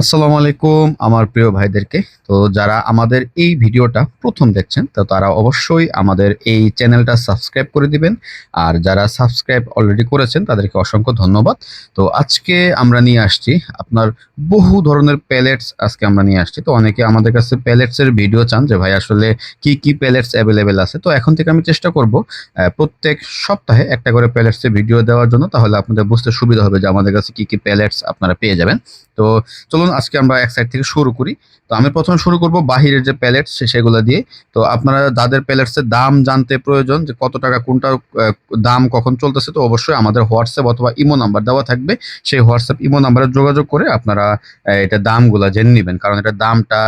আসসালামু আলাইকুম আমার প্রিয় ভাইদেরকে। তো যারা আমাদের এই ভিডিওটা প্রথম দেখছেন, তো তারা অবশ্যই আমাদের এই চ্যানেলটা সাবস্ক্রাইব করে দিবেন। আর যারা সাবস্ক্রাইব অলরেডি করেছেন, তাদেরকে অসংখ্য ধন্যবাদ। তো আজকে আমরা নিয়ে আসছি আপনার বহু ধরনের প্যালেটস আজকে আমরা নিয়ে আসছি। তো অনেকে আমাদের কাছে প্যালেটসের ভিডিও চান যে, ভাই, আসলে কি কি প্যালেটস অ্যাভেলেবেল আছে? তো এখন থেকে আমি চেষ্টা করব প্রত্যেক সপ্তাহে একটা করে প্যালেটসের ভিডিও দেওয়ার জন্য। তাহলে আপনাদের বুঝতে সুবিধা হবে যে, আমাদের কাছে কি কি প্যালেটস আপনারা পেয়ে যাবেন। তো চলুন আজকে আমরা এক সাইড থেকে শুরু করি। তো আমি প্রথমে শুরু করব বাহিরের যে প্যালেটস সেগুলো দিয়ে। তো আপনারা যাদের প্যালেটসের দাম জানতে প্রয়োজন যে কত টাকা, কোনটা দাম কখন চলতেছে, তো অবশ্যই আমাদের হোয়াটসঅ্যাপ অথবা ইমো নাম্বার দেওয়া থাকবে। সেই হোয়াটসঅ্যাপ, ইমো নাম্বারে যোগাযোগ করে আপনারা এটা দামগুলো জেনে নেবেন। কারণ এটা দামটা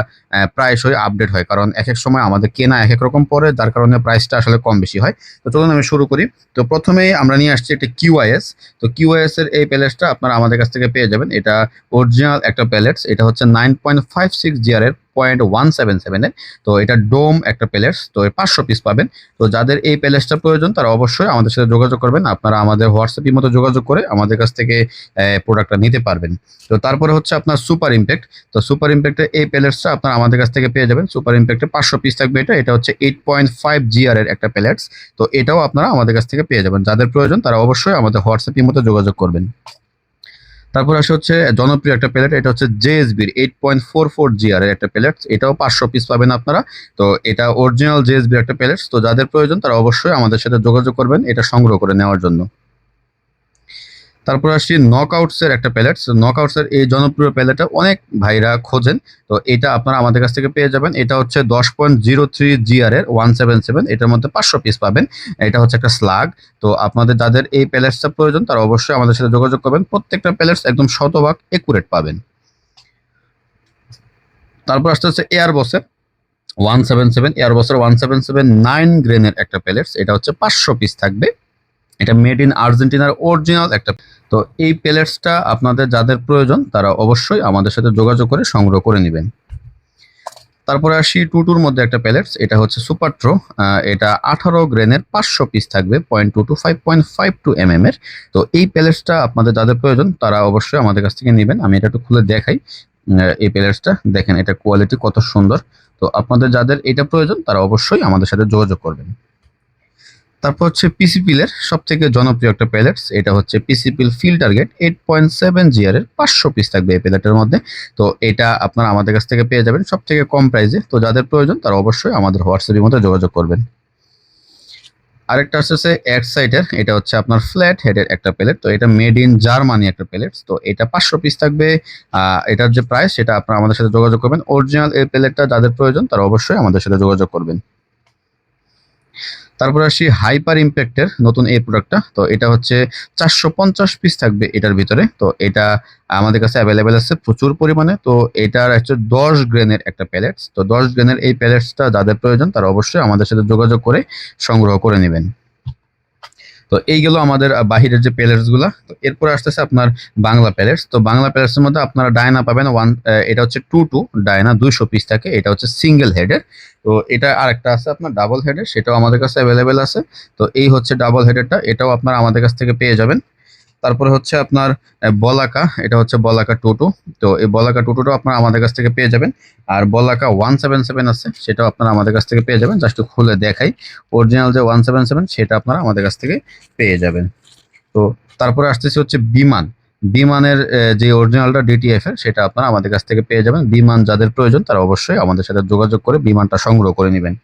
প্রায়শই আপডেট হয়। কারণ এক এক সময় আমাদের কেনা এক এক রকম পড়ে, যার কারণে প্রাইসটা আসলে কম বেশি হয়। তো চলুন আমি শুরু করি। তো প্রথমেই আমরা নিয়ে আসছি একটা কিউআইএস তো কিউআইএস এর এই প্যালেটসটা আপনারা আমাদের কাছ থেকে পেয়ে যাবেন। এটা অরিজিনাল একটা প্যালেটস এটা হচ্ছে নাইন পয়েন্ট ফাইভ সিক্স জিয়ারের পয়েন্ট ওয়ান সেভেন সেভেনের তো এটা ডোম একটা প্যালেটস তো পাঁচশো পিস পাবেন। তো যাদের এই প্যালেটসটা প্রয়োজন, তারা অবশ্যই আমাদের সাথে যোগাযোগ করবেন, আপনারা আমাদের হোয়াটসঅ্যাপের মতো যোগাযোগ করে আমাদের কাছ থেকে প্রোডাক্টটা নিতে পারবেন। তো তারপরে হচ্ছে আপনার সুপার ইম্প্যাক্ট তো সুপার ইম্প্যাক্টের এই প্যালেটসটা আপনারা আমাদের কাছ থেকে পেয়ে যাবেন। সুপার ইম্প্যাক্টে পাঁচশো পিস থাকবে এটা এটা হচ্ছে এইট পয়েন্ট ফাইভ জিআর এর একটা প্যালেটস তো এটাও আপনারা আমাদের কাছ থেকে পেয়ে যাবেন। যাদের প্রয়োজন, তারা অবশ্যই আমাদের হোয়াটসঅ্যাপের মতো যোগাযোগ করবেন। তারপর আসে হচ্ছে জনপ্রিয় একটা প্লেট এটা হচ্ছে জেএসবির eight point four four GR এর একটা প্লেট এটাও পাঁচশো পিস পাবেন আপনারা। তো এটা অরিজিনাল জেএসবির একটা প্লেট তো যাদের প্রয়োজন তারা অবশ্যই আমাদের সাথে যোগাযোগ করবেন, এটা সংগ্রহ করে নেওয়ার জন্য। তারপর আসছি নকআউটস এর একটা প্যালেট নকআউটস এর এই জনপ্রিয় প্যালেটটা অনেক ভাইরা খোঁজেন। তো এটা আপনারা আমাদের কাছ থেকে পেয়ে যাবেন। এটা হচ্ছে দশ পয়েন্ট জিরো থ্রি জিআর এর ওয়ান সেভেন সেভেন এটার মধ্যে পাঁচশো পিস পাবেন। এটা হচ্ছে একটা স্লাগ তো আপনাদের যাদের এই প্যালেটসটা প্রয়োজন, তারা অবশ্যই আমাদের সাথে যোগাযোগ করবেন। প্রত্যেকটা প্যালেটস একদম শতভাগ একুরেট পাবেন। তারপর আসতে হচ্ছে এয়ার বসের ওয়ান সেভেন সেভেন এয়ার বসের ওয়ান সেভেন সেভেন নাইন গ্রেনের একটা প্যালেটস এটা হচ্ছে পাঁচশো পিস থাকবে। এটা মেড ইন আর্জেন্টিনার অরিজিনাল একটা তো এই প্যালেটসটা আপনাদের যাদের প্রয়োজন, তারা অবশ্যই আমাদের সাথে যোগাযোগ করে সংগ্রহ করে নেবেন। তারপরে আসি টুটুর মধ্যে একটা প্যালেটস এটা হচ্ছে সুপারট্রো এটা আঠারো গ্রেনের পাঁচশো পিস থাকবে point two two five point five two M M এর। তো এই প্যালেটসটা আপনাদের যাদের প্রয়োজন, তারা অবশ্যই আমাদের কাছ থেকে নেবেন। আমি এটা একটু খুলে দেখাই। এই প্যালেটসটা দেখেন এটা কোয়ালিটি কত সুন্দর। তো আপনাদের যাদের এটা প্রয়োজন, তারা অবশ্যই আমাদের সাথে যোগাযোগ করবেন। তারপর হচ্ছে পিসিপিলের সব থেকে জনপ্রিয় একটা প্যালেটস এটা হচ্ছে পিসিপিল fill target eight point seven GR এর পাঁচশো পিস থাকবে এই প্যালেটের মধ্যে। তো এটা আপনারা আমাদের কাছ থেকে পেয়ে যাবেন সব থেকে কম প্রাইসে তো যাদের প্রয়োজন তারা অবশ্যই আমাদের হোয়াটসঅ্যাপের মধ্যে যোগাযোগ করবেন। আরেকটা হচ্ছে এক সাইডের এটা হচ্ছে আপনার ফ্ল্যাট হেডের একটা প্লেট তো এটা মেড ইন জার্মানি একটা প্লেট তো এটা পাঁচশো পিস থাকবে। এটার যে প্রাইস সেটা আপনারা আমাদের সাথে যোগাযোগ করবেন। অরিজিনাল এই প্লেটটা যাদের প্রয়োজন তারা অবশ্যই আমাদের সাথে যোগাযোগ করবেন। তারপর আসি হাইপার ইম্প্যাক্টের নতুন এই প্রোডাক্টটা তো এটা হচ্ছে চারশো পঞ্চাশ পিস থাকবে এটার ভিতরে। তো এটা আমাদের কাছে অ্যাভেলেবেল আছে প্রচুর পরিমাণে। তো এটার হচ্ছে দশ গ্রেনের একটা প্যালেটস তো দশ গ্রেনের এই প্যালেটসটা যাদের প্রয়োজন তারা অবশ্যই আমাদের সাথে যোগাযোগ করে সংগ্রহ করে নেবেন। তো এই গেল আমাদের বাহিরের যে প্যালেটসগুলা। তো এরপরে আসতেছে আপনার বাংলা প্যালেটস তো বাংলা প্যালেটস এর মধ্যে আপনারা ডায়না পাবেন ওয়ান এটা হচ্ছে টু টু ডায়না দুইশো পিস থাকে। এটা হচ্ছে সিঙ্গেল হেডের তো এটা আরেকটা আছে আপনার ডাবল হেডের সেটাও আমাদের কাছে অ্যাভেলেবেল আছে। তো এই হচ্ছে ডাবল হেডেরটা এটাও আপনার আমাদের কাছ থেকে পেয়ে যাবেন। তারপরে হচ্ছে আপনার বলাকা, এটা হচ্ছে বলাকা টোটো। তো এই বলাকা টুটুটাও আপনারা আমাদের কাছ থেকে পেয়ে যাবেন। আর বলাকা ওয়ান সেভেন সেভেন আছে, সেটাও আপনারা আমাদের কাছ থেকে পেয়ে যাবেন। জাস্ট খুলে দেখাই। অরিজিনাল যে ওয়ান সেভেন সেভেন, সেটা আপনারা আমাদের কাছ থেকে পেয়ে যাবেন। তো তারপরে আসতেছে হচ্ছে বিমান। বিমানের যে অরিজিনালটা ডিটিএফ এর, সেটা আপনারা আমাদের কাছ থেকে পেয়ে যাবেন। বিমান যাদের প্রয়োজন, তারা অবশ্যই আমাদের সাথে যোগাযোগ করে বিমানটা সংগ্রহ করে নেবেন।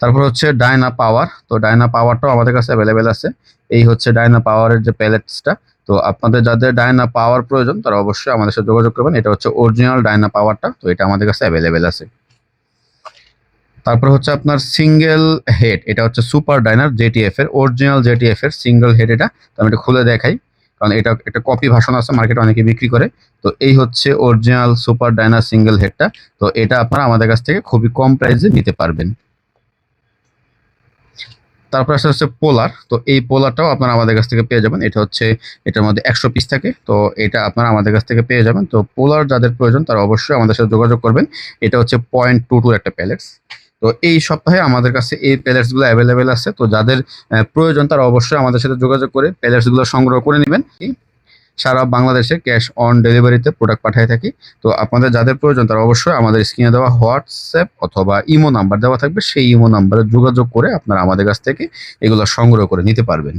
তারপর হচ্ছে ডায়না পাওয়ার তো ডায়না পাওয়ারটাও আমাদের কাছে অ্যাভেলেবেল আছে। এই হচ্ছে ডায়না পাওয়ারের যে প্যালেটসটা তো আপনাদের যাদের ডায়না পাওয়ার প্রয়োজন, তারা অবশ্যই আমাদের সাথে যোগাযোগ করবেন। এটা হচ্ছে অরিজিনাল ডায়না পাওয়ারটা তো এটা আমাদের কাছে অ্যাভেলেবেল আছে। তারপর হচ্ছে আপনার সিঙ্গেল হেড এটা হচ্ছে সুপার ডাইনার জেটিএফ এর অরিজিনাল জেটিএফ এর সিঙ্গেল হেড এটা। তো আমি এটা খুলে দেখাই। কারণ এটা একটা কপি ভাষণ আছে মার্কেটে অনেকে বিক্রি করে। তো এই হচ্ছে অরিজিনাল সুপার ডাইনার সিঙ্গেল হেডটা তো এটা আপনারা আমাদের কাছ থেকে খুবই কম প্রাইসে নিতে পারবেন। তারপর আসতে হচ্ছে পোলার তো এই পোলারটাও আপনারা আমাদের কাছ থেকে পেয়ে যাবেন। এটা হচ্ছে, এটার মধ্যে একশো পিস থাকে। তো এটা আপনারা আমাদের কাছ থেকে পেয়ে যাবেন। তো পোলার যাদের প্রয়োজন, তারা অবশ্যই আমাদের সাথে যোগাযোগ করবেন। এটা হচ্ছে পয়েন্ট টু টুর একটা প্যালেটস তো এই সপ্তাহে আমাদের কাছে এই প্যালেটসগুলো অ্যাভেলেবেল আছে। তো যাদের প্রয়োজন তারা অবশ্যই আমাদের সাথে যোগাযোগ করে প্যালেটসগুলো সংগ্রহ করে নেবেন। সারা বাংলাদেশে ক্যাশ অন ডেলিভারিতে প্রোডাক্ট পাঠিয়ে থাকি। তো আপনাদের যাদের প্রয়োজন তারা অবশ্যই আমাদের স্ক্রিনে দেওয়া হোয়াটসঅ্যাপ অথবা ইমো নাম্বার দেওয়া থাকবে। সেই ইমো নাম্বারে যোগাযোগ করে আপনারা আমাদের কাছ থেকে এগুলো সংগ্রহ করে নিতে পারবেন।